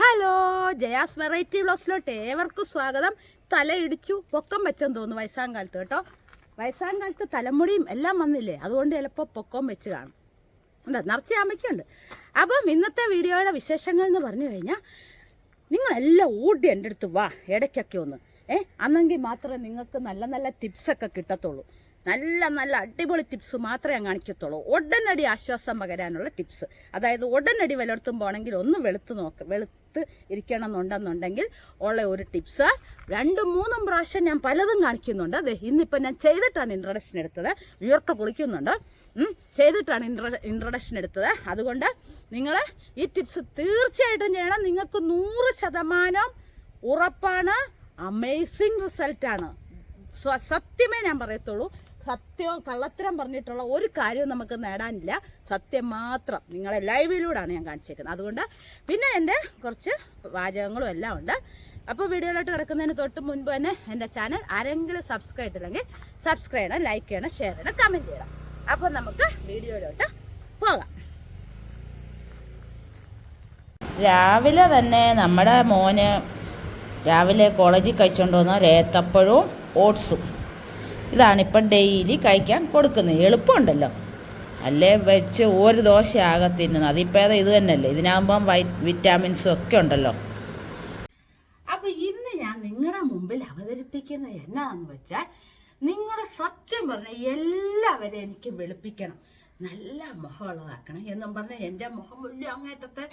Hello Jaya's variety ബ്ലോസിലോട്ട് ഏവർക്കും സ്വാഗതം. തലയിടിച്ചു പൊക്കം വെച്ചെന്ന് തോന്നുന്നു വയസ്സാം കാലത്ത് കേട്ടോ. വയസ്സാം കാലത്ത് തലമുടിയും എല്ലാം വന്നില്ലേ? അതുകൊണ്ട് ചിലപ്പോൾ പൊക്കം വെച്ച് കാണും. എന്താ നിറച്ച് അമ്മയ്ക്കുണ്ട് അപ്പം ഇന്നത്തെ വീഡിയോയുടെ വിശേഷങ്ങൾ എന്ന് പറഞ്ഞു കഴിഞ്ഞാൽ നിങ്ങളെല്ലാം ഓടി എന്റെ അടുത്ത് വാ ഇടയ്ക്കൊക്കെ ഒന്ന്. ഏ അന്നെങ്കിൽ മാത്രമേ നിങ്ങൾക്ക് നല്ല നല്ല ടിപ്സൊക്കെ കിട്ടത്തുള്ളൂ. നല്ല നല്ല അടിപൊളി ടിപ്സ് മാത്രമേ ഞാൻ കാണിക്കത്തുള്ളൂ. ഉടനടി ആശ്വാസം പകരാനുള്ള ടിപ്സ് അതായത് ഉടനടി വിലർത്തും പോകണമെങ്കിൽ ഒന്ന് വെളുത്ത് നോക്ക വെളുത്ത് ഇരിക്കണം എന്നുണ്ടെന്നുണ്ടെങ്കിൽ ഉള്ള ഒരു ടിപ്സ് രണ്ടും മൂന്നും പ്രാവശ്യം ഞാൻ പലതും കാണിക്കുന്നുണ്ട്. അതെ ഇന്നിപ്പോൾ ഞാൻ ചെയ്തിട്ടാണ് ഇൻട്രഡക്ഷൻ എടുത്തത്. വിയർട്ട് കുളിക്കുന്നുണ്ട് ചെയ്തിട്ടാണ് ഇൻട്ര ഇൻട്രഡക്ഷൻ എടുത്തത്. അതുകൊണ്ട് നിങ്ങൾ ഈ ടിപ്സ് തീർച്ചയായിട്ടും ചെയ്യണം. നിങ്ങൾക്ക് നൂറ് ശതമാനം ഉറപ്പാണ്. അമേസിങ് റിസൾട്ടാണ് സത്യമേ ഞാൻ പറയത്തുള്ളൂ. സത്യവും കള്ളത്തരം പറഞ്ഞിട്ടുള്ള ഒരു കാര്യവും നമുക്ക് നേടാനില്ല. സത്യം മാത്രം. നിങ്ങളെ ലൈവിലൂടെയാണ് ഞാൻ കാണിച്ചേക്കുന്നത്. അതുകൊണ്ട് പിന്നെ എന്റെ കുറച്ച് വാചകങ്ങളും എല്ലാം ഉണ്ട്. അപ്പോൾ വീഡിയോയിലോട്ട് കിടക്കുന്നതിന് തൊട്ട് മുൻപ് തന്നെ എന്റെ ചാനൽ ആരെങ്കിലും സബ്സ്ക്രൈബ് ചെയ്തില്ലെങ്കിൽ സബ്സ്ക്രൈബ് ചെയ്യണം ലൈക്ക് ചെയ്യണം ഷെയർ ചെയ്യണം കമന്റ് ചെയ്യണം. അപ്പോൾ നമുക്ക് വീഡിയോയിലോട്ട് പോകാം. രാവിലെ തന്നെ നമ്മുടെ മോന് രാവിലെ കോളേജിൽ കഴിച്ചുകൊണ്ട് വന്ന രേത്തപ്പഴവും ഓട്സും. ഇതാണിപ്പം ഡെയിലി കഴിക്കാൻ കൊടുക്കുന്നത്. എളുപ്പമുണ്ടല്ലോ. അല്ലേ? വെച്ച് ഒരു ദോശ ആകെ തിന്നുന്നത്. അതിപ്പോൾ ഇത് തന്നെയല്ലേ. ഇതിനാകുമ്പം വൈ വിറ്റാമിൻസും ഒക്കെ ഉണ്ടല്ലോ. അപ്പോൾ ഇന്ന് ഞാൻ നിങ്ങളുടെ മുമ്പിൽ അവതരിപ്പിക്കുന്ന എന്നാന്ന് വെച്ചാൽ നിങ്ങളുടെ സത്യം പറഞ്ഞ എല്ലാവരെയും എനിക്ക് വെളുപ്പിക്കണം. നല്ല മുഖമുള്ളതാക്കണം എന്നും പറഞ്ഞ് എന്റെ മുഖം മുല്ല അങ്ങേറ്റത്തെ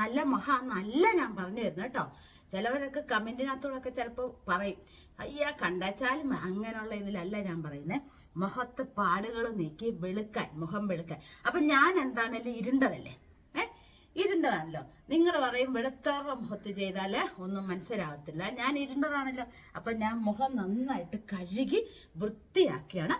നല്ല മുഖമാണെന്നല്ല ഞാൻ പറഞ്ഞു തരുന്നത് കേട്ടോ. ചിലവരൊക്കെ കമന്റിനകത്തോടൊക്കെ ചിലപ്പോൾ പറയും. അയ്യ കണ്ടാച്ചാലും അങ്ങനെയുള്ള ഇതിലല്ല ഞാൻ പറയുന്നത് മുഖത്ത് പാടുകൾ നീക്കി വെളുക്കാൻ മുഖം വെളുക്കാൻ. അപ്പം ഞാൻ എന്താണേലും ഇരുണ്ടതല്ലേ? ഇരുണ്ടതാണല്ലോ. നിങ്ങൾ പറയും വെളുത്തവരുടെ മുഖത്ത് ചെയ്താൽ ഒന്നും മനസ്സിലാകത്തില്ല ഞാൻ ഇരുണ്ടതാണല്ലോ. അപ്പം ഞാൻ മുഖം നന്നായിട്ട് കഴുകി വൃത്തിയാക്കിയാണ്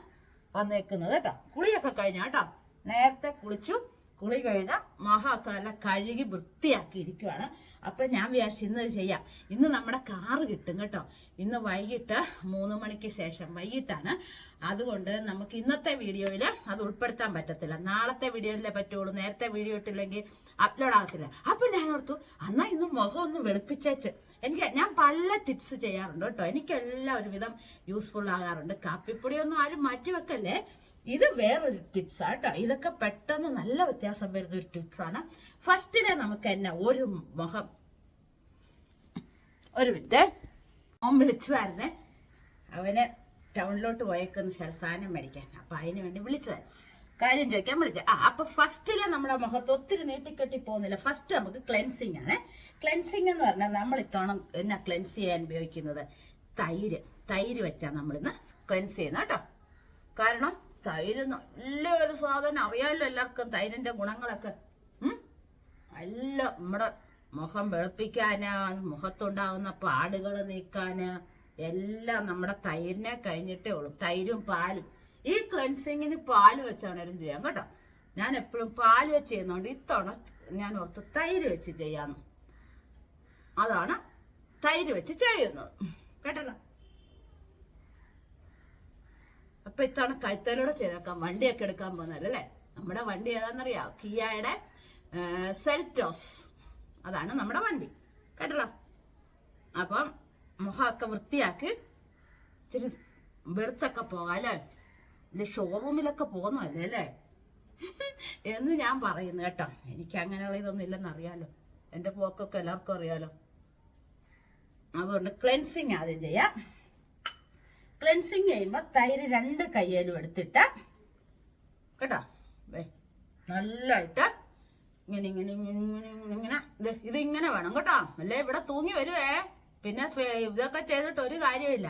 വന്നേക്കുന്നത് കേട്ടോ. കുളിയൊക്കെ കഴിഞ്ഞ കേട്ടോ. നേരത്തെ കുളിച്ചു. കുളി കഴിഞ്ഞ മുഖമൊക്കെ കഴുകി വൃത്തിയാക്കി ഇരിക്കുവാണ് അപ്പം ഞാൻ വിചാരിച്ചു ഇന്ന് ഇത് ചെയ്യാം. ഇന്ന് നമ്മുടെ കാറ് കിട്ടും കേട്ടോ. ഇന്ന് വൈകിട്ട് മൂന്ന് മണിക്ക് ശേഷം വൈകിട്ടാണ്. അതുകൊണ്ട് നമുക്ക് ഇന്നത്തെ വീഡിയോയിൽ അത് ഉൾപ്പെടുത്താൻ പറ്റത്തില്ല. നാളത്തെ വീഡിയോയിലേ പറ്റുള്ളൂ. നേരത്തെ വീഡിയോ ഇട്ടില്ലെങ്കിൽ അപ്ലോഡ് ആകത്തില്ല. അപ്പം ഞാൻ ഓർത്തു അന്നാ ഇന്ന് മുഖം ഒന്ന് വെളുപ്പിച്ചേച്ച്. എനിക്ക് ഞാൻ പല ടിപ്സ് ചെയ്യാറുണ്ട് കേട്ടോ. എനിക്കെല്ലാം ഒരുവിധം യൂസ്ഫുൾ ആകാറുണ്ട്. കാപ്പിപ്പൊടിയൊന്നും ആരും മാറ്റി വെക്കല്ലേ ഇത് വേറൊരു ടിപ്സ് കേട്ടോ ഇതൊക്കെ പെട്ടെന്ന് നല്ല വ്യത്യാസം വരുന്ന ഒരു ടിപ്സാണ് ഫസ്റ്റിനെ നമുക്ക് തന്നെ ഒരു മുഖം. ഒരു മിനിറ്റ്. ഓൻ വിളിച്ചതായിരുന്നേ. അവനെ ടൗണിലോട്ട് പോയേക്കുന്ന സാധനം മേടിക്കാൻ. അപ്പൊ അതിന് വേണ്ടി വിളിച്ചതായിരുന്നു കാര്യം ചോദിക്കാൻ വിളിച്ചത്. ആ അപ്പൊ ഫസ്റ്റിൽ നമ്മുടെ മുഖത്ത് ഒത്തിരി നീട്ടിക്കെട്ടി പോകുന്നില്ല. ഫസ്റ്റ് നമുക്ക് ക്ലെൻസിങ് ആണ്. ക്ലെൻസിങ് എന്ന് പറഞ്ഞാൽ നമ്മൾ ഇത്തവണ എന്നാ ക്ലെൻസ് ചെയ്യാൻ ഉപയോഗിക്കുന്നത്? തൈര്. തൈര് വെച്ചാ നമ്മളിന്ന് ക്ലെൻസ് ചെയ്യുന്നത് കേട്ടോ. കാരണം തൈര് നല്ലൊരു സാധനം. അറിയാമല്ലോ എല്ലാവർക്കും തൈരിന്റെ ഗുണങ്ങളൊക്കെ? നല്ല നമ്മുടെ മുഖം വെളുപ്പിക്കാന് മുഖത്തുണ്ടാകുന്ന പാടുകൾ നീക്കാന് എല്ലാം നമ്മുടെ തൈരിനെ കഴിഞ്ഞിട്ടേ ഉള്ളൂ. തൈരും പാലും. ഈ ക്ലെൻസിങ്ങിന് പാൽ വെച്ചാണേലും ചെയ്യാം കേട്ടോ. ഞാൻ എപ്പോഴും പാൽ വെച്ച് ചെയ്യുന്നതുകൊണ്ട് ഇത്തവണ ഞാൻ ഓർത്ത് തൈര് വെച്ച് ചെയ്യാന്ന്. അതാണ് തൈര് വെച്ച് ചെയ്യുന്നത്. കേട്ടല്ലോ? അപ്പൊ ഇത്തവണ കഴുത്തലോടെ ചെയ്തേക്കാം. വണ്ടിയൊക്കെ എടുക്കാൻ പോകുന്നല്ലേ നമ്മുടെ വണ്ടി ഏതാണെന്നറിയാം? കിയയുടെ സെൽറ്റോസ്. അതാണ് നമ്മുടെ വണ്ടി. കേട്ടല്ലോ? അപ്പം മുഖമൊക്കെ വൃത്തിയാക്കി ഇച്ചിരി വെളുത്തൊക്കെ പോകാല്ലേ ഇല്ല ഷോറൂമിലൊക്കെ പോകുന്നതല്ലേ അല്ലേ? എന്ന് ഞാൻ പറയുന്നു കേട്ടോ. എനിക്ക് അങ്ങനെയുള്ള ഇതൊന്നും ഇല്ലെന്ന് അറിയാലോ. എന്റെ പോക്കൊക്കെ എല്ലാവർക്കും അറിയാലോ. അതുകൊണ്ട് ക്ലെൻസിങ് ആദ്യം ചെയ്യാം. ക്ലെൻസിങ് ചെയ്യുമ്പോൾ തൈര് രണ്ട് കയ്യിലും എടുത്തിട്ട് കേട്ടോ? നല്ലതായിട്ട് ഇങ്ങനെ ഇങ്ങനെ ഇങ്ങനെ ഇങ്ങനെ ഇങ്ങനെ ഇങ്ങനെ. ഇത് ഇതിങ്ങനെ വേണം കേട്ടോ. അല്ലേ? ഇവിടെ തൂങ്ങി വരുവേ. പിന്നെ ഇതൊക്കെ ചെയ്തിട്ട് ഒരു കാര്യമില്ല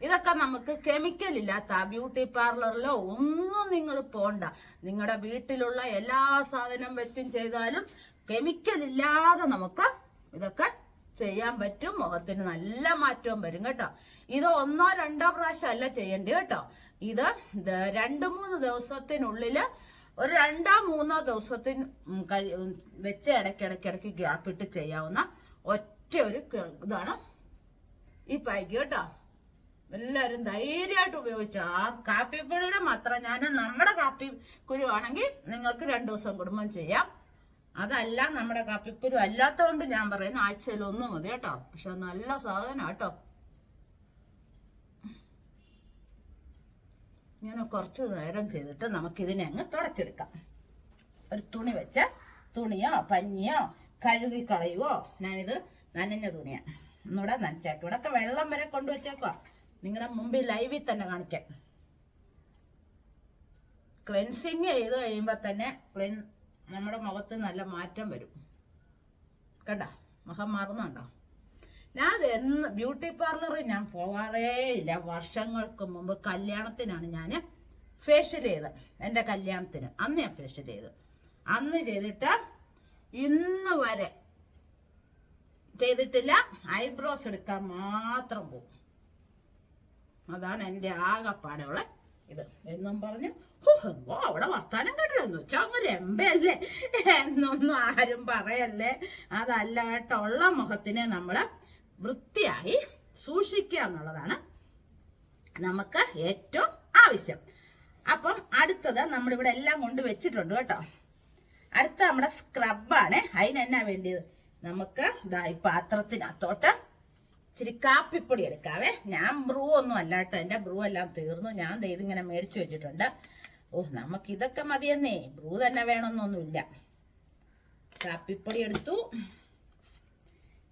ഇതൊക്കെ നമുക്ക് കെമിക്കൽ ഇല്ലാത്ത ബ്യൂട്ടി പാർലറിലോ ഒന്നും നിങ്ങൾ പോണ്ട. നിങ്ങളുടെ വീട്ടിലുള്ള എല്ലാ സാധനം വെച്ചും ചെയ്താലും കെമിക്കൽ ഇല്ലാതെ നമുക്ക് ഇതൊക്കെ ചെയ്യാൻ പറ്റും മുഖത്തിന് നല്ല മാറ്റവും വരും കേട്ടോ. ഇത് ഒന്നോ രണ്ടോ പ്രാവശ്യം അല്ല ചെയ്യേണ്ടി കേട്ടോ. ഇത് രണ്ടു മൂന്ന് ദിവസത്തിനുള്ളിൽ ഒരു രണ്ടോ മൂന്നോ ദിവസത്തിന് വെച്ച് ഇടയ്ക്കിടയ്ക്ക് ഇടയ്ക്ക് ഗ്യാപ്പ് ഇട്ട് ചെയ്യാവുന്ന ഒറ്റ ഒരു ഇതാണ് ഈ പായ്ക്ക് കേട്ടോ. എല്ലാവരും ധൈര്യമായിട്ട് ഉപയോഗിച്ചു. ആ കാപ്പിപ്പൊടിയുടെ മാത്രം ഞാൻ നമ്മുടെ കാപ്പി കുരുവാണെങ്കിൽ നിങ്ങൾക്ക് രണ്ടു ദിവസം കുടുംബം ചെയ്യാം. അതല്ല നമ്മുടെ കാപ്പിക്കുരു അല്ലാത്തതുകൊണ്ട് ഞാൻ പറയുന്ന ആഴ്ചയിൽ ഒന്ന് മതി കേട്ടോ. പക്ഷെ നല്ല സാധനം കേട്ടോ. ഞാൻ കുറച്ച് നേരം ചെയ്തിട്ട് നമുക്കിതിനെ അങ്ങ് തുടച്ചെടുക്കാം. ഒരു തുണി വെച്ച തുണിയോ പഞ്ഞിയോ കഴുകി കളയുവോ ഞാനിത് നനഞ്ഞ തുണിയാണ് ഒന്നുകൂടെ നനച്ചേക്കും. ഇവിടെ ഒക്കെ വെള്ളം വരെ കൊണ്ടുവച്ചേക്കോ നിങ്ങളുടെ മുമ്പിൽ ലൈവിൽ തന്നെ കാണിക്കാം. ക്ലെൻസിങ് ചെയ്ത് കഴിയുമ്പോൾ തന്നെ ക്ലെൻ നമ്മുടെ മുഖത്ത് നല്ല മാറ്റം വരും. കണ്ട? മുഖം മാറുന്നുണ്ടോ? ഞാൻ എന്ന് ബ്യൂട്ടി പാർലറിൽ ഞാൻ പോകാറേ ഇല്ല. വർഷങ്ങൾക്ക് മുമ്പ് കല്യാണത്തിനാണ് ഞാൻ ഫേഷ്യൽ ചെയ്തത്. എന്റെ കല്യാണത്തിന്. അന്ന് ഞാൻ ഫേഷ്യൽ ചെയ്ത് അന്ന് ചെയ്തിട്ട് ഇന്ന് വരെ ചെയ്തിട്ടില്ല. ഐബ്രോസ് എടുക്കാൻ മാത്രം പോകും അതാണ് എന്റെ ആകെപ്പാടുള്ള ഇത്. എന്നും പറഞ്ഞു "ഹോ, എന്തോ അവിടെ വർത്താനം കേട്ടില്ല എന്ന് വെച്ചാൽ അങ്ങ് രമ്പയല്ലേ എന്നൊന്നും ആരും പറയല്ലേ. അതല്ല കേട്ടോ ഉള്ള മുഖത്തിനെ നമ്മൾ വൃത്തിയായി സൂക്ഷിക്കുക എന്നുള്ളതാണ് നമുക്ക് ഏറ്റവും ആവശ്യം. അപ്പം അടുത്തത് നമ്മളിവിടെ എല്ലാം കൊണ്ട് വെച്ചിട്ടുണ്ട് കേട്ടോ. അടുത്ത നമ്മുടെ സ്ക്രബാണ്. അതിനെന്നാ വേണ്ടിയത്? നമുക്ക് ഇതാ ഈ പാത്രത്തിനകത്തോട്ട് ഇച്ചിരി കാപ്പിപ്പൊടി എടുക്കാവേ. ഞാൻ ബ്രൂ ഒന്നും അല്ല കേട്ടോ എന്റെ ബ്രൂ എല്ലാം തീർന്നു. ഞാൻ ഇതിങ്ങനെ മേടിച്ചു വെച്ചിട്ടുണ്ട്. ഓ നമുക്ക് ഇതൊക്കെ മതിയെന്നേ. ബ്രൂ തന്നെ വേണമെന്നൊന്നുമില്ല. കാപ്പിപ്പൊടി എടുത്തു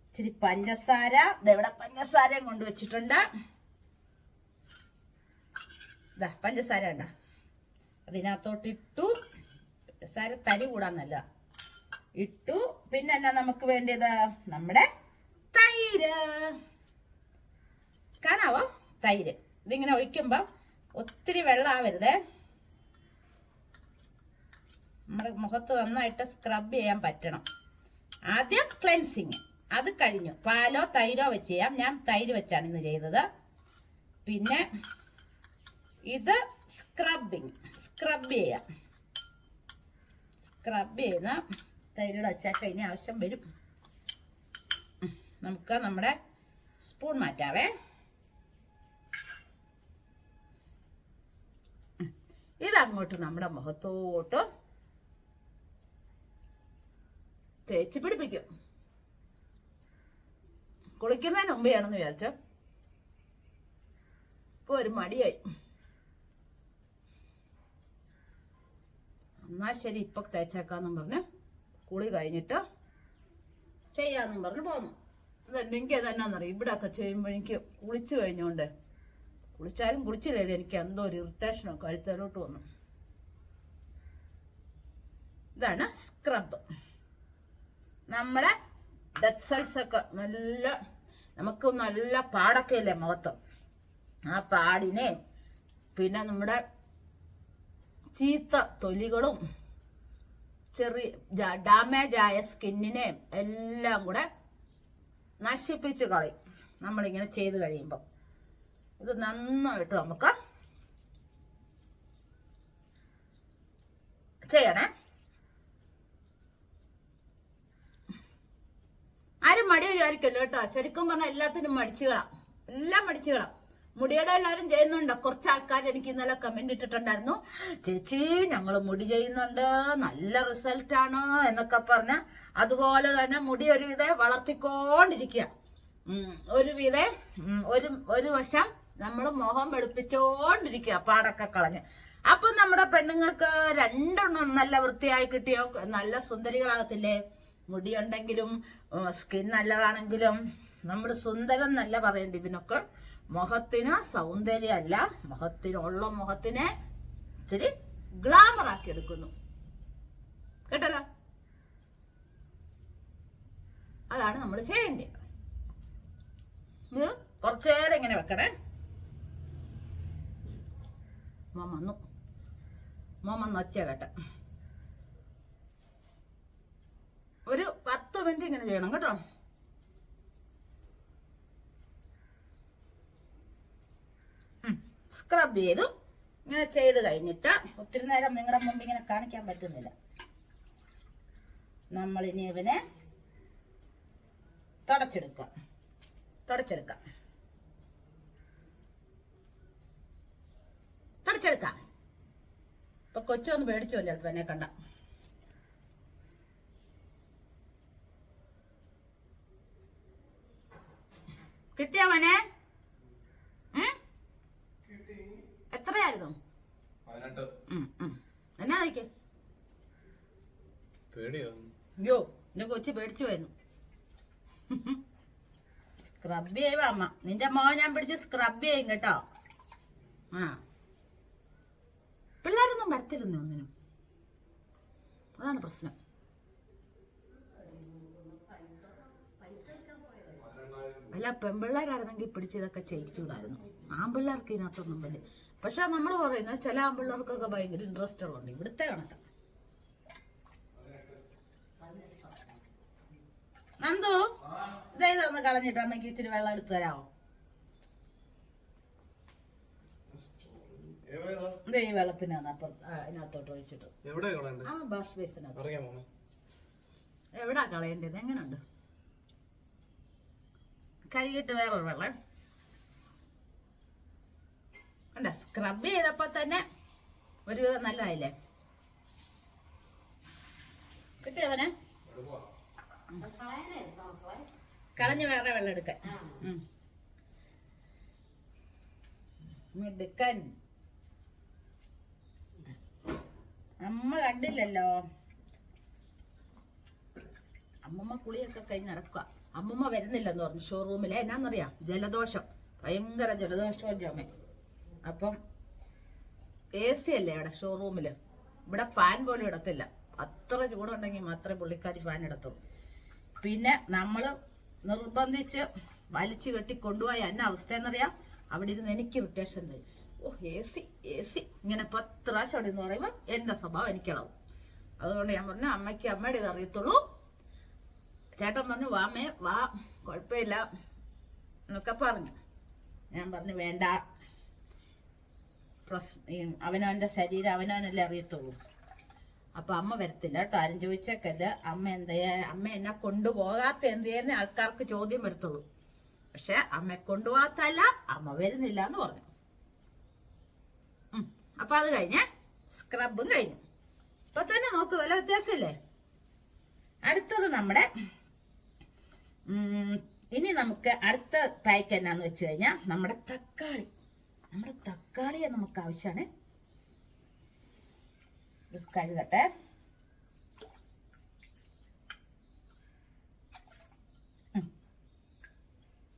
ഇച്ചിരി പഞ്ചസാര. ഇതെവിടെ പഞ്ചസാരയും കൊണ്ടുവച്ചിട്ടുണ്ട് ഇതാ പഞ്ചസാര ഉണ്ട അതിനകത്തോട്ട് ഇട്ടു പഞ്ചസാര തരി കൂടാൻ നല്ല. ഇട്ടു. പിന്നെ എന്നാ നമുക്ക് വേണ്ടിയത്? നമ്മുടെ തൈര്. കാണാവോ? തൈര്. ഇതിങ്ങനെ ഒഴിക്കുമ്പോൾ ഒത്തിരി വെള്ളമാവരുതേ നമ്മുടെ മുഖത്ത് നന്നായിട്ട് സ്ക്രബ് ചെയ്യാൻ പറ്റണം. ആദ്യം ക്ലെൻസിങ് അത് കഴിഞ്ഞു. പാലോ തൈരോ വെച്ച് ചെയ്യാം. ഞാൻ തൈര് വെച്ചാണ് ഇന്ന് ചെയ്തത്. പിന്നെ ഇത് സ്ക്രബിങ് സ്ക്രബ് ചെയ്യാം. സ്ക്രബ് ചെയ്യുന്ന തൈരോട് വെച്ചാൽ ഇനി ആവശ്യം വരും. നമുക്ക് നമ്മുടെ സ്പൂൺ മാറ്റാവേ. ഇതങ്ങോട്ട് നമ്മുടെ മുഖത്തോട്ട് തേച്ച് പിടിപ്പിക്കും. കുളിക്കുന്നതിന് മുമ്പ് ആണെന്ന് വിചാരിച്ചോ? ഇപ്പൊ ഒരു മടിയായി. എന്നാ ശരി ഇപ്പൊ തേച്ചേക്കാന്നും പറഞ്ഞ് കുളി കഴിഞ്ഞിട്ട് ചെയ്യാന്നും പറഞ്ഞ് പോന്നു. ഇതെന്നെ എനിക്ക് അതെന്നാന്നറിയാം ഇവിടെ ഒക്കെ ചെയ്യുമ്പോൾ എനിക്ക് കുളിച്ചു കഴിഞ്ഞോണ്ട് കുളിച്ചാലും കുളിച്ചില്ലേ എനിക്ക് എന്തോ ഒരു ഇറിറ്റേഷനോ കഴുത്തലോട്ട് വന്നു. ഇതാണ് സ്ക്രബ് നമ്മുടെ ഡെഡ് സെൽസ് ഒക്കെ നല്ല നമുക്ക് നല്ല പാടൊക്കെ ഇല്ലേ മുഖത്ത്. ആ പാടിനെ പിന്നെ നമ്മുടെ ചീത്ത തൊലികളും ചെറിയ ഡാമേജ് ആയ സ്കിന്നിനെ എല്ലാം കൂടെ നശിപ്പിച്ച് കളയും. നമ്മളിങ്ങനെ ചെയ്ത് കഴിയുമ്പോൾ ഇത് നന്നായിട്ട് നമുക്ക് ചെയ്യണേ. ആരും മടി വിചാരിക്കല്ലോ കേട്ടോ. ശരിക്കും പറഞ്ഞാൽ എല്ലാത്തിനും മടിച്ചുകളാം. എല്ലാം മടിച്ചുകളാം. മുടിയുടെ എല്ലാവരും ചെയ്യുന്നുണ്ട്? കുറച്ച് ആൾക്കാർ എനിക്ക് ഇന്നലെ കമന്റ് ഇട്ടിട്ടുണ്ടായിരുന്നു. ചേച്ചി ഞങ്ങൾ മുടി ചെയ്യുന്നുണ്ട്. നല്ല റിസൾട്ട് ആണ് എന്നൊക്കെ പറഞ്ഞ് അതുപോലെ തന്നെ മുടി ഒരുവിധ വളർത്തിക്കൊണ്ടിരിക്കുക. ഒരുവിധ ഒരു ഒരു വശം നമ്മൾ മുഖം വെളുപ്പിച്ചോണ്ടിരിക്കുക പാടൊക്കെ കളഞ്ഞ്. അപ്പൊ നമ്മുടെ പെണ്ണുങ്ങൾക്ക് രണ്ടെണ്ണം നല്ല വൃത്തിയായി കിട്ടിയോ? നല്ല സുന്ദരികളാകത്തില്ലേ? മുടിയുണ്ടെങ്കിലും സ്കിൻ നല്ലതാണെങ്കിലും നമ്മൾ സുന്ദരം എന്നല്ല പറയേണ്ടത് ഇതിനൊക്കെ മുഖത്തിന് സൗന്ദര്യമല്ല മുഖത്തിനുള്ള മുഖത്തിനെ ഇച്ചിരി ഗ്ലാമർ ആക്കി എടുക്കുന്നു കേട്ടല്ലോ അതാണ് നമ്മൾ ചെയ്യേണ്ടത് ഇത് കുറച്ചേരം ഇങ്ങനെ വെക്കണേ മോൻ വന്നു മോൻ കേട്ടെ ഒരു പത്ത് മിനിറ്റ് ഇങ്ങനെ വേണം കേട്ടോ. സ്ക്രബ് ചെയ്തു. ഇങ്ങനെ ചെയ്ത് കഴിഞ്ഞിട്ട് ഒത്തിരി നേരം നിങ്ങളുടെ മുമ്പ് ഇങ്ങനെ കാണിക്കാൻ പറ്റുന്നില്ല. നമ്മളിനി ഇവനെ തുടച്ചെടുക്കുക തുടച്ചെടുക്കാം. തുടച്ചെടുക്കാം. ഇപ്പൊ കൊച്ചൊന്ന് പേടിച്ചോ ചിലപ്പോ എന്നെ കണ്ട. കിട്ടിയോ മോനെ? എത്രയായിരുന്നു. എന്നാ അയ്യോ എന്റെ കൊച്ചു പേടിച്ചു പോയിരുന്നു സ്ക്രബ് ചെയ്യുക അമ്മ. നിന്റെ മോൻ ഞാൻ പിടിച്ച് സ്ക്രബ് ചെയ്യും കേട്ടോ. ആ. പിള്ളേരൊന്നും വരത്തില്ലെന്നേ ഒന്നിനും. അതാണ് പ്രശ്നം. അല്ല പെൺപിള്ളേരായിരുന്നെങ്കിൽ പിടിച്ചതൊക്കെ ചെയ്യിച്ചു ചെയ്യിച്ചുകൂടായിരുന്നു. ആൺപിള്ളേർക്ക് ഇതിനകത്തൊന്നും വലിയ പക്ഷെ നമ്മൾ പറയുന്നത് ചില ആൺപിള്ളേർക്കൊക്കെ ഭയങ്കര ഇൻട്രസ്റ്റ് ഉള്ളതുണ്ട് ഇവിടുത്തെ കണക്കാ. നന്ദു ഇതേ ഇതൊന്ന് കളഞ്ഞിട്ട് അമ്മയ്ക്ക് ഇച്ചിരി വെള്ളം എടുത്തു തരാമോ? ഈ വെള്ളത്തിനാണ് അതിനകത്തോട്ട് ഒഴിച്ചിട്ട്. ആ ബാഷ് ബേസിനകത്ത്. എവിടാ കളയേണ്ടത്? എങ്ങനെയുണ്ട് കഴുകിയിട്ട് വേറൊരു വെള്ളം. കണ്ട? സ്ക്രബ് ചെയ്തപ്പോൾ തന്നെ ഒരുവിധം നല്ലതായില്ലേ? കിട്ടിയവനെ കളഞ്ഞ് വേറെ വെള്ളം എടുക്കാൻ. മിടുക്കൻ. അമ്മ കണ്ടില്ലല്ലോ. അമ്മമ്മ കുളിയൊക്കെ കഴിഞ്ഞ് നടക്കുക അമ്മമ്മ വരുന്നില്ലെന്ന് പറഞ്ഞു ഷോറൂമിലെ എന്നാന്നറിയാം? ജലദോഷം. ഭയങ്കര ജലദോഷവും ചുമ അപ്പം എ സി അല്ലേ അവിടെ ഷോറൂമിൽ ഇവിടെ ഫാൻ പോലും ഇടത്തില്ല. അത്ര ചൂടുണ്ടെങ്കിൽ മാത്രമേ പുള്ളിക്കാരി ഫാൻ ഇടത്തുള്ളൂ. പിന്നെ നമ്മൾ നിർബന്ധിച്ച് വലിച്ചു കെട്ടി കൊണ്ടുപോയ എന്ന അവസ്ഥ എന്നറിയാം അവിടെ ഇരുന്ന് എനിക്ക് ഇറിറ്റേഷൻ തരും ഓ എ സി എ സി ഇങ്ങനെ പത്ത് പ്രാവശ്യം അവിടെ എന്ന് പറയുമ്പോൾ എന്റെ സ്വഭാവം എനിക്കിളവും. അതുകൊണ്ട് ഞാൻ പറഞ്ഞു അമ്മയ്ക്ക് അമ്മയുടെ ഇത് അറിയത്തുള്ളൂ. ചേട്ടൻ പറഞ്ഞു വാമേ വാ. കുഴപ്പമില്ല എന്നൊക്കെ പറഞ്ഞു. ഞാൻ പറഞ്ഞു വേണ്ട. പ്രസ് അവനവന്റെ ശരീരം അവനവനല്ലേ അറിയത്തുള്ളൂ. അപ്പം അമ്മ വരത്തില്ല കേട്ടോ. ആരും ചോദിച്ചേക്കല്ല. അമ്മ എന്തേ അമ്മ എന്നെ കൊണ്ടുപോകാത്ത എന്തേന്ന് ആൾക്കാർക്ക് ചോദ്യം വരത്തുള്ളൂ. പക്ഷെ അമ്മ കൊണ്ടുപോകാത്തല്ല അമ്മ വരുന്നില്ല എന്ന് പറഞ്ഞു. അപ്പം അത് കഴിഞ്ഞ് സ്ക്രബും കഴിഞ്ഞു. ഇപ്പൊ തന്നെ നോക്ക് നല്ല വ്യത്യാസമില്ലേ? അടുത്തത് നമ്മുടെ ഇനി നമുക്ക് അടുത്ത പാക്ക് എന്നാന്ന് വെച്ച് കഴിഞ്ഞാൽ നമ്മുടെ തക്കാളി. നമ്മുടെ തക്കാളിയെ നമുക്ക് ആവശ്യമാണ് ഇത് കഴുകട്ടെ.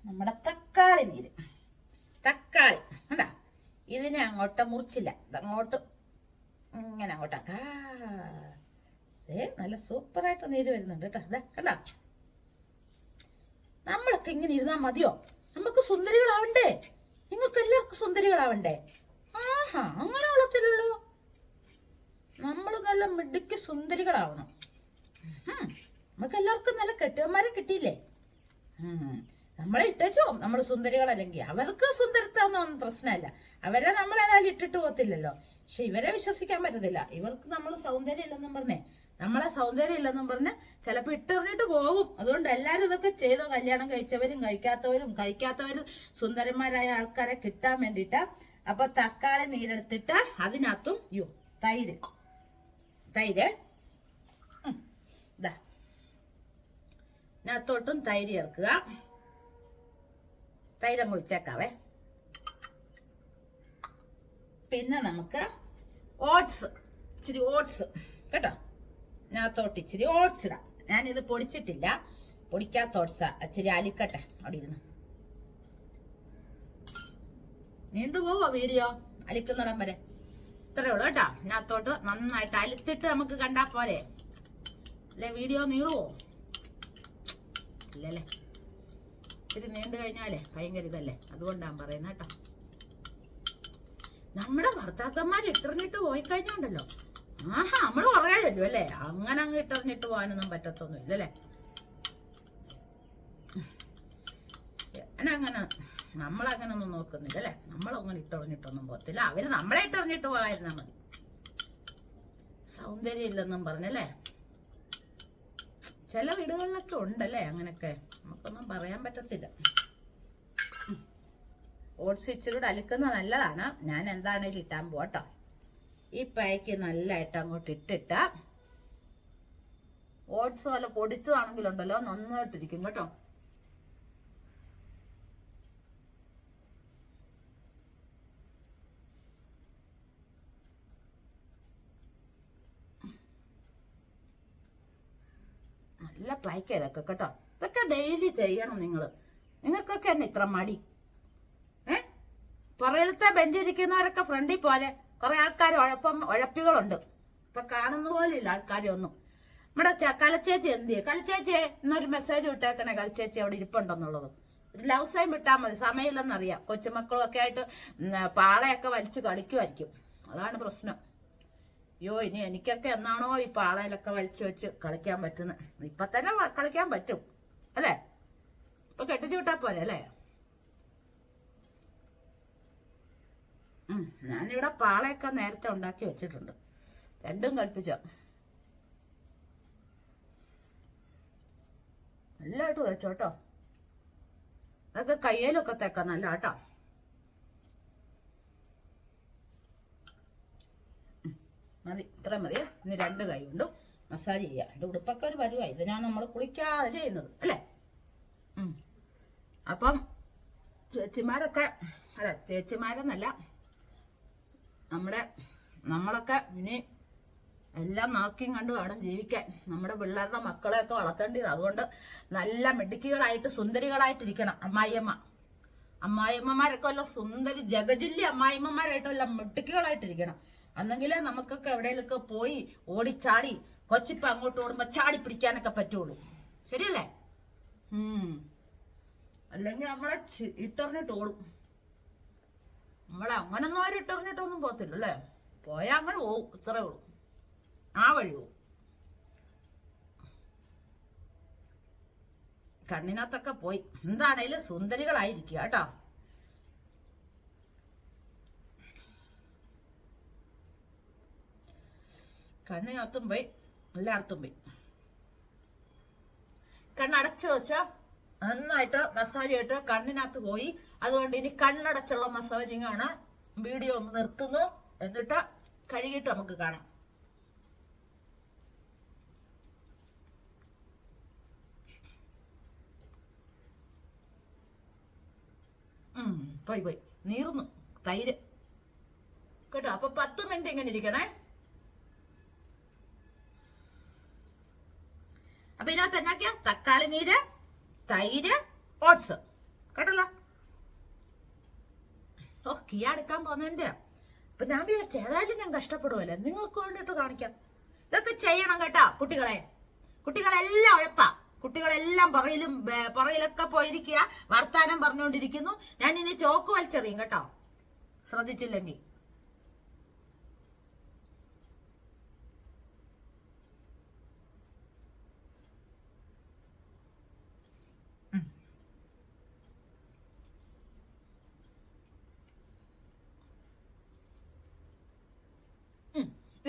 നമ്മുടെ തക്കാളി നീര്. തക്കാളി കണ്ടാ? ഇതിനെ അങ്ങോട്ട് മുറിച്ചില്ല. ഇതങ്ങോട്ട് ഇങ്ങനെ അങ്ങോട്ടാക്കാ നല്ല സൂപ്പറായിട്ട് നീര് വരുന്നുണ്ട് കേട്ടോ. അതെ കണ്ട? നമ്മളൊക്കെ ഇങ്ങനെ ഇരുന്നാൽ മതിയോ? നമുക്ക് സുന്ദരികളാവണ്ടേ? നിങ്ങൾക്ക് എല്ലാവർക്കും സുന്ദരികളാവണ്ടേ? ആഹാ അങ്ങനെ ഉള്ളത്തില്ലല്ലോ നമ്മൾ നല്ല മിടുക്കി സുന്ദരികളാവണം. നമുക്ക് എല്ലാവർക്കും നല്ല കെട്ടിയന്മാരെ കിട്ടിയില്ലേ? നമ്മളെ ഇട്ടച്ചോ? നമ്മൾ സുന്ദരികളല്ലെങ്കിൽ അവർക്ക് സുന്ദരത്വമൊന്നും പ്രശ്നമല്ല. അവരെ നമ്മളേതായാലും ഇട്ടിട്ട് പോകത്തില്ലല്ലോ. പക്ഷെ ഇവരെ വിശ്വസിക്കാൻ പറ്റത്തില്ല. ഇവർക്ക് നമ്മൾ സൗന്ദര്യം ഇല്ലെന്നും പറഞ്ഞേ. നമ്മളെ സൗന്ദര്യം ഇല്ലെന്നും പറഞ്ഞ് ചിലപ്പോൾ ഇട്ടെറിഞ്ഞിട്ട് പോകും. അതുകൊണ്ട് എല്ലാവരും ഇതൊക്കെ ചെയ്തോ. കല്യാണം കഴിച്ചവരും കഴിക്കാത്തവരും കഴിക്കാത്തവരും സുന്ദരന്മാരായ ആൾക്കാരെ കിട്ടാൻ വേണ്ടിയിട്ട് അപ്പൊ തക്കാളി നീരെടുത്തിട്ട് അതിനകത്തും യോ തൈര്. തൈര്. ഇതിനകത്തോട്ടും തൈര് ചേർക്കുക. തൈരം കുഴിച്ചേക്കാവേ പിന്നെ നമുക്ക് ഓട്സ്. ഇച്ചിരി ഓട്സ്. കേട്ടോ? ഇതിനകത്തോട്ട് ഇച്ചിരി ഓട്സ് ഇടാം. ഞാനിത് പൊടിച്ചിട്ടില്ല. പൊടിക്കാത്ത ഓട്സാ ഇച്ചിരി അലിക്കട്ടെ. അവിടെ ഇരുന്ന്. നീണ്ടുപോവോ വീഡിയോ? അലിക്കുന്നിടം വരെ. ഇത്രേ ഉള്ളൂ കേട്ടോ. ഇതിനകത്തോട്ട് നന്നായിട്ട് അലിത്തിട്ട് നമുക്ക് കണ്ടാ പോരെ. അല്ലെ വീഡിയോ നീളുവോ? ഇല്ലല്ലേ? ഇത്തിരി നീണ്ടു കഴിഞ്ഞാലേ ഭയങ്കര ഇതല്ലേ? അതുകൊണ്ടാണ് പറയുന്നത് കേട്ടോ. നമ്മുടെ ഭർത്താക്കന്മാർ ഇട്ടിറങ്ങിട്ട് പോയി കഴിഞ്ഞുണ്ടല്ലോ ആഹാ നമ്മൾ പറയാമല്ലോ അല്ലേ? അങ്ങനെ അങ്ങ് ഇട്ടറിഞ്ഞിട്ട് പോകാനൊന്നും പറ്റത്തൊന്നും ഇല്ലല്ലേ അങ്ങനെ നമ്മളങ്ങനെ ഒന്നും നോക്കുന്നില്ല അല്ലേ? നമ്മളങ്ങനെ ഇട്ടറിഞ്ഞിട്ടൊന്നും പോകത്തില്ല. അവർ നമ്മളെ ഇട്ടറിഞ്ഞിട്ട് പോകാതിരുന്നാ മതി. സൗന്ദര്യം ഇല്ലെന്നും പറഞ്ഞല്ലേ ചില വീടുകളിലൊക്കെ ഉണ്ടല്ലേ അങ്ങനൊക്കെ നമുക്കൊന്നും പറയാൻ പറ്റത്തില്ല. ഓട്സ് ഇച്ചിരി കൂടെ അലുക്കുന്നത് നല്ലതാണ്. ഞാൻ എന്താണേലും ഇട്ടാൻ പോട്ടോ ഈ പായ്ക്ക് നല്ലതായിട്ട് അങ്ങോട്ട് ഇട്ടിട്ട ഓട്സ് നല്ല പൊടിച്ചതാണെങ്കിലുണ്ടല്ലോ നന്നായിട്ടിരിക്കും കേട്ടോ. നല്ല പായ്ക്ക ഇതൊക്കെ കേട്ടോ. ഇതൊക്കെ ഡെയിലി ചെയ്യണം നിങ്ങൾ നിങ്ങൾക്കൊക്കെ തന്നെ ഇത്ര മടി. ഏ? പുറകിലത്തെ ബെഞ്ചിരിക്കുന്നവരൊക്കെ ഫ്രണ്ടിൽ പോലെ. കുറെ ആൾക്കാർ ഉഴപ്പം ഉഴപ്പികളുണ്ട് ഇപ്പൊ കാണുന്ന പോലില്ല ആൾക്കാരെ ഒന്നും നമ്മുടെ കലച്ചേച്ചി എന്ത് ചെയ്യും? കലച്ചേച്ചി ഇന്നൊരു മെസ്സേജ് വിട്ടേക്കണേ കലച്ചേച്ചി അവിടെ ഇരിപ്പുണ്ടെന്നുള്ളത്. ഒരു ലവ് സൈൻ വിട്ടാൽ മതി സമയമില്ലെന്നറിയാം. കൊച്ചുമക്കളും ഒക്കെ ആയിട്ട് പാളയൊക്കെ വലിച്ച് കളിക്കുമായിരിക്കും അതാണ് പ്രശ്നം. അയ്യോ ഇനി എനിക്കൊക്കെ എന്നാണോ ഈ പാളയിലൊക്കെ വലിച്ചു വെച്ച് കളിക്കാൻ പറ്റുന്നത് ഇപ്പൊ തന്നെ കളിക്കാൻ പറ്റും. അല്ലേ? ഇപ്പൊ കെട്ടിച്ചു വിട്ടാൽ പോരെ അല്ലേ? ഞാനിവിടെ പാളയൊക്കെ നേരത്തെ ഉണ്ടാക്കി വെച്ചിട്ടുണ്ട്. രണ്ടും കൽപ്പിച്ച. നല്ലതായിട്ട് വെച്ചോ കേട്ടോ അതൊക്കെ കയ്യിലൊക്കെ തേക്കാം നല്ല കേട്ടോ മതി. ഇത്ര മതി ഇനി രണ്ട് കൈ കൊണ്ട് മസാജ് ചെയ്യാം. എന്റെ ഉടുപ്പൊക്കെ ഒരു ഇതിനാണ് നമ്മൾ കുളിക്കാതെ ചെയ്യുന്നത്. അല്ലേ? അപ്പം ചേച്ചിമാരൊക്കെ അല്ല ചേച്ചിമാരെന്നല്ല നമ്മുടെ നമ്മളൊക്കെ ഇനി എല്ലാം നോക്കിയും കണ്ടു വേണം ജീവിക്കാൻ. നമ്മുടെ പിള്ളേരുടെ മക്കളെയൊക്കെ വളർത്തേണ്ടത് അതുകൊണ്ട് നല്ല മിടുക്കികളായിട്ട് സുന്ദരികളായിട്ടിരിക്കണം അമ്മായിയമ്മ. അമ്മായിയമ്മമാരൊക്കെ വല്ല സുന്ദരി ജഗജില്ലി അമ്മായിമ്മമാരായിട്ട് വല്ല മിടുക്കികളായിട്ടിരിക്കണം. അന്നെങ്കിലേ നമുക്കൊക്കെ എവിടെയെങ്കിലൊക്കെ പോയി ഓടിച്ചാടി കൊച്ചിപ്പ അങ്ങോട്ട് ഓടുമ്പോ ചാടി പിടിക്കാനൊക്കെ പറ്റുള്ളൂ. ശരിയല്ലേ? അല്ലെങ്കിൽ നമ്മളെ ഇട്ടെറിഞ്ഞിട്ട് ഓടും. നമ്മളെ അങ്ങനൊന്നും ആരും ഇട്ടെറിഞ്ഞിട്ടൊന്നും പോകത്തില്ല അല്ലേ പോയാൽ അങ്ങനെ പോവും ഇത്രേ ഉള്ളൂ. ആ വഴി പോവും. കണ്ണിനകത്തൊക്കെ പോയി. എന്താണേലും സുന്ദരികളായിരിക്കുക കേട്ടോ. കണ്ണിനകത്തും പോയി എല്ലായിടത്തും പോയി. കണ്ണടച്ചു വെച്ചാൽ നന്നായിട്ട് മസാജ് ചെയ്തിട്ട് കണ്ണിനകത്ത് പോയി അതുകൊണ്ട് ഇനി കണ്ണടച്ചുള്ള മസാജിങ് ആണ്. വീഡിയോ ഒന്ന് നിർത്തുന്നു. എന്നിട്ട് കഴുകിയിട്ട് നമുക്ക് കാണാം. പോയി പോയി. നീർന്നു തൈര്. കേട്ടോ? അപ്പൊ പത്ത് മിനിറ്റ് ഇങ്ങനെ ഇരിക്കണേ. അപ്പൊ ഇതിനകത്ത് എന്നാക്കിയ? തക്കാളി നീര് തൈര് ഓട്സ്. കേട്ടല്ലോ? ഓ കിയ എടുക്കാൻ പോന്നതിന്റെ അപ്പൊ ഞാൻ വിചാരിച്ചു ഏതായാലും ഞാൻ കഷ്ടപ്പെടുവല്ലേ. നിങ്ങൾക്ക് വേണ്ടിട്ട് കാണിക്കാം. ഇതൊക്കെ ചെയ്യണം കേട്ടോ കുട്ടികളെ. കുട്ടികളെല്ലാം ഉഴപ്പാ. കുട്ടികളെല്ലാം പുറയിലും പുറയിലൊക്കെ പോയിരിക്കുക. വർത്താനം പറഞ്ഞുകൊണ്ടിരിക്കുന്നു. ഞാൻ ഇനി ചോക്ക് വലിച്ചെറിയും കേട്ടോ. ശ്രദ്ധിച്ചില്ലെങ്കിൽ.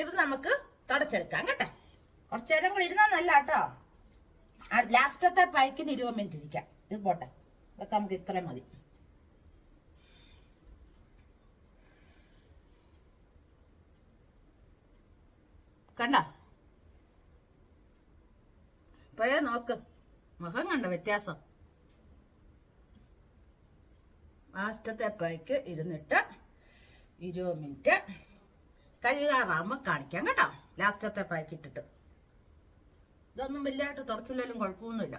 ഇത് നമുക്ക് തുടച്ചെടുക്കാം കേട്ടോ. കുറച്ചു നേരം കൂടി ഇരുന്നാൽ നല്ല കേട്ടോ ലാസ്റ്റത്തെ പൈക്കിന് ഇരുപത് മിനിറ്റ് ഇരിക്കാം. ഇത് പോട്ടെ. ഇതൊക്കെ നമുക്ക് ഇത്രയും മതി. കണ്ട? ഇപ്പോഴേ നോക്ക്. മുഖം കണ്ട വ്യത്യാസം? ലാസ്റ്റത്തെ പൈക്ക് ഇരുന്നിട്ട് ഇരുപത് മിനിറ്റ് കഴുകാറാകുമ്പോൾ കാണിക്കാം കേട്ടോ. ലാസ്റ്റത്തെ പാക്കിട്ടിട്ട് ഇതൊന്നും വലിയതായിട്ട് തുടച്ചില്ലാലും കുഴപ്പമൊന്നുമില്ല.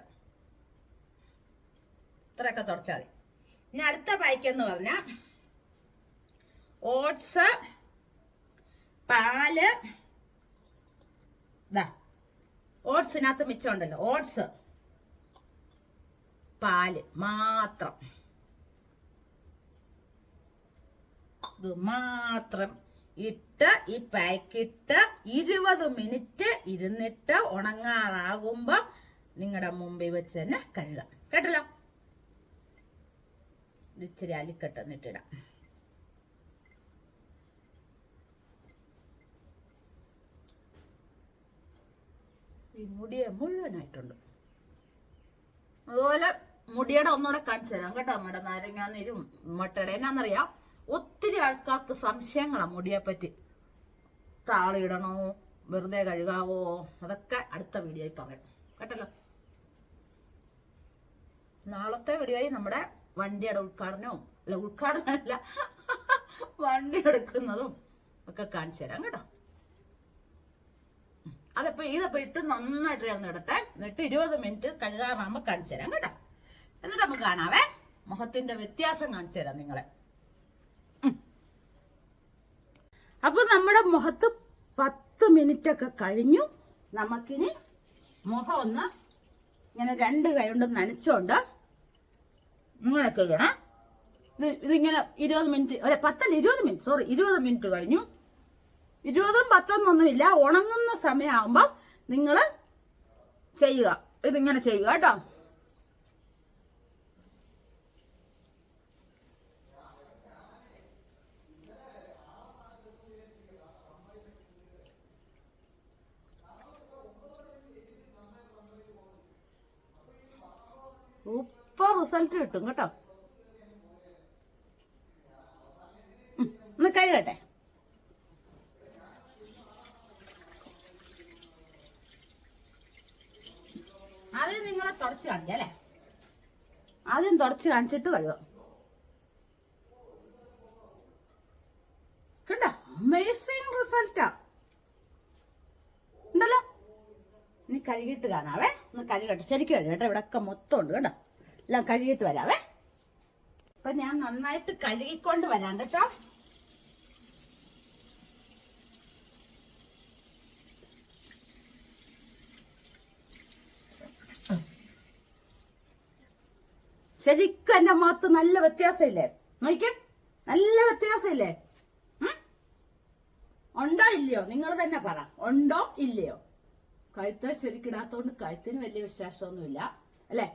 ഇത്രയൊക്കെ തുടച്ചാൽ മതി. ഇനി അടുത്ത പായ്ക്ക് എന്ന് പറഞ്ഞാൽ ഓട്സ് പാൽ ഇതാ ഓട്സിനകത്ത് മിച്ചമുണ്ടല്ലോ ഓട്സ് പാൽ മാത്രം. മാത്രം ഇട്ട് ഈ പാക്കിട്ട് ഇരുപത് മിനിറ്റ് ഇരുന്നിട്ട് ഉണങ്ങാറാകുമ്പം നിങ്ങളുടെ മുമ്പിൽ വെച്ച് തന്നെ കഴുകാം. കേട്ടല്ലോ? ഇച്ചിരി അലിക്കെട്ടെന്നിട്ടിടാം ഈ മുടിയെ മുഴുവനായിട്ടുണ്ട്. അതുപോലെ മുടിയുടെ ഒന്നുകൂടെ കാണിച്ചു തരാം. കേട്ടോ നമ്മുടെ നാരങ്ങാനീരും മുട്ടയുടെ എന്നാന്നറിയാം. ഒത്തിരി ആൾക്കാർക്ക് സംശയങ്ങളാണ് മുടിയെ പറ്റി താളിടണോ വെറുതെ കഴുകാവോ അതൊക്കെ അടുത്ത വീഡിയോയിൽ പറയാം. കേട്ടല്ലോ? നാളത്തെ വീഡിയോയിൽ നമ്മുടെ വണ്ടിയുടെ ഉദ്ഘാടനവും അല്ല ഉദ്ഘാടനമല്ല വണ്ടി എടുക്കുന്നതും ഒക്കെ കാണിച്ചു തരാം കേട്ടോ. അതപ്പോ ഇതപ്പോ ഇട്ട് നന്നായിട്ട് ചേർന്നിടട്ടെ എന്നിട്ട് ഇരുപത് മിനിറ്റ് കഴുകാറാകുമ്പോ കാണിച്ചു തരാം കേട്ടോ. എന്നിട്ട് നമുക്ക് കാണാവേ. മുഖത്തിന്റെ വ്യത്യാസം കാണിച്ചു തരാം നിങ്ങളെ. അപ്പൊ നമ്മുടെ മുഖത്ത് പത്ത് മിനിറ്റ് ഒക്കെ കഴിഞ്ഞു. നമുക്കിനി മുഖം ഒന്ന് ഇങ്ങനെ രണ്ട് കൈ കൊണ്ട് നനച്ചോണ്ട് ഇങ്ങനെ ചെയ്യണം. ഇത് ഇതിങ്ങനെ ഇരുപത് മിനിറ്റ് അല്ലെ പത്തല്ല ഇരുപത് മിനിറ്റ് സോറി ഇരുപത് മിനിറ്റ് കഴിഞ്ഞു. ഇരുപതും പത്തൊന്നൊന്നുമില്ല ഉണങ്ങുന്ന സമയമാകുമ്പോൾ നിങ്ങൾ ചെയ്യുക. ഇതിങ്ങനെ ചെയ്യുക കേട്ടോ. റിസൾട്ട് കിട്ടും കേട്ടോ. ഒന്ന് കഴുകട്ടെ അത് നിങ്ങളെ തുടച്ച് കാണിക്കാം അല്ലേ? ആദ്യം തുടച്ച് കാണിച്ചിട്ട് കഴുകാം. കണ്ടോ? അമേസിങ് റിസൾട്ടാ ഉണ്ടല്ലോ? ഇനി കഴുകിയിട്ട് കാണാവേ. ഒന്ന് കഴുകട്ടെ. ശരിക്കും കഴുകട്ടെ. ഇവിടെ ഒക്കെ മൊത്തം ഉണ്ട്. കേട്ടോ എല്ലാം കഴുകിയിട്ട് വരാവേ. അപ്പൊ ഞാൻ നന്നായിട്ട് കഴുകിക്കൊണ്ട് വരാം കേട്ടോ. ശരിക്കും എന്റെ മുഖത്ത് നല്ല വ്യത്യാസമില്ലേ? നോക്കിക്കും നല്ല വ്യത്യാസമില്ലേ? ഉണ്ടോ ഇല്ലയോ? നിങ്ങൾ തന്നെ പറ. ഉണ്ടോ ഇല്ലയോ? കഴുത്ത് ശരിക്കിടാത്തോണ്ട് കഴുത്തിന് വലിയ വിശ്വാസമൊന്നുമില്ല അല്ലേ?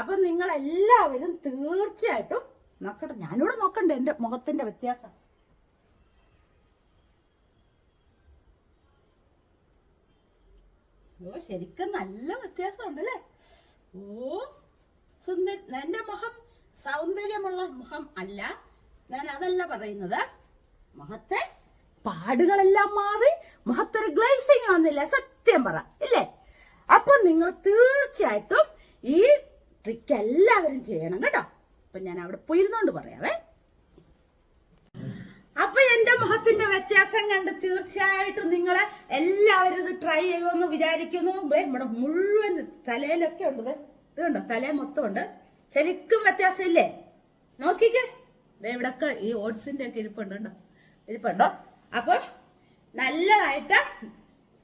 അപ്പൊ നിങ്ങൾ എല്ലാവരും തീർച്ചയായിട്ടും നോക്കട്ടെ. ഞാനിവിടെ നോക്കണ്ടേ എന്റെ മുഖത്തിന്റെ വ്യത്യാസം. ഓ ശരിക്കും നല്ല വ്യത്യാസമുണ്ടല്ലേ? ഓ സുന്ദര എന്റെ മുഖം സൗന്ദര്യമുള്ള മുഖം അല്ല. ഞാൻ അതല്ല പറയുന്നത്. മുഖത്തെ പാടുകളെല്ലാം മാറി മുഖത്തൊരു ഗ്ലേസിങ് വന്നില്ല. സത്യം പറ ഇല്ലേ? അപ്പൊ നിങ്ങൾ തീർച്ചയായിട്ടും ഈ ട്രിക്ക് എല്ലാവരും ചെയ്യണം കേട്ടോ. അപ്പൊ ഞാൻ അവിടെ പോയിരുന്നോണ്ട് പറയാവേ. അപ്പൊ എന്റെ മുഖത്തിന്റെ വ്യത്യാസം കണ്ട് തീർച്ചയായിട്ടും നിങ്ങളെ എല്ലാവരും ഇത് ട്രൈ ചെയ്യുമെന്ന് വിചാരിക്കുന്നു. ഇവിടെ മുഴുവൻ തലയിലൊക്കെ ഉണ്ട്. ഇത് കണ്ടോ? തല മൊത്തം ഉണ്ട്. ശരിക്കും വ്യത്യാസം ഇല്ലേ? നോക്കിക്കേ. ഇവിടൊക്കെ ഈ ഓട്സിന്റെ ഒക്കെ ഇരിപ്പുണ്ട് കണ്ടോ? ഇരിപ്പുണ്ടോ? അപ്പൊ നല്ലതായിട്ട്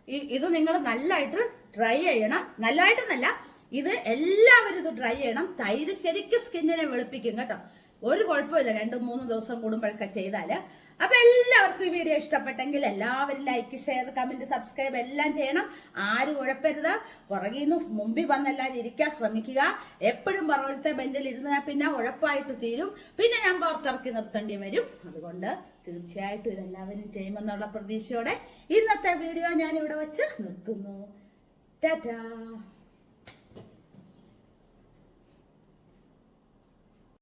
ഈ ഇത് നിങ്ങൾ നല്ലതായിട്ട് ട്രൈ ചെയ്യണം. നല്ലതായിട്ടെന്നല്ല ഇത് എല്ലാവരും ഇത് ട്രൈ ചെയ്യണം. തൈര് ശരിക്കും സ്കിന്നിനെ വെളുപ്പിക്കും കേട്ടോ. ഒരു കുഴപ്പമില്ല. രണ്ടും മൂന്ന് ദിവസം കൂടുമ്പോഴൊക്കെ ചെയ്താൽ അപ്പൊ എല്ലാവർക്കും ഈ വീഡിയോ ഇഷ്ടപ്പെട്ടെങ്കിൽ എല്ലാവരും ലൈക്ക് ഷെയർ കമന്റ് സബ്സ്ക്രൈബ് എല്ലാം ചെയ്യണം. ആരും ഉഴപ്പരുത്. പുറകിൽ നിന്ന് മുമ്പിൽ വന്നെല്ലാവരും ഇരിക്കാൻ ശ്രമിക്കുക. എപ്പോഴും പുറകിലത്തെ ബെഞ്ചിൽ ഇരുന്നാൽ പിന്നെ ഉഴപ്പായിട്ട് തീരും. പിന്നെ ഞാൻ പുറത്തിറക്കി നിർത്തേണ്ടി വരും. അതുകൊണ്ട് തീർച്ചയായിട്ടും ഇതെല്ലാവരും ചെയ്യുമെന്നുള്ള പ്രതീക്ഷയോടെ ഇന്നത്തെ വീഡിയോ ഞാൻ ഇവിടെ വെച്ച് നിർത്തുന്നു. ടാറ്റാ.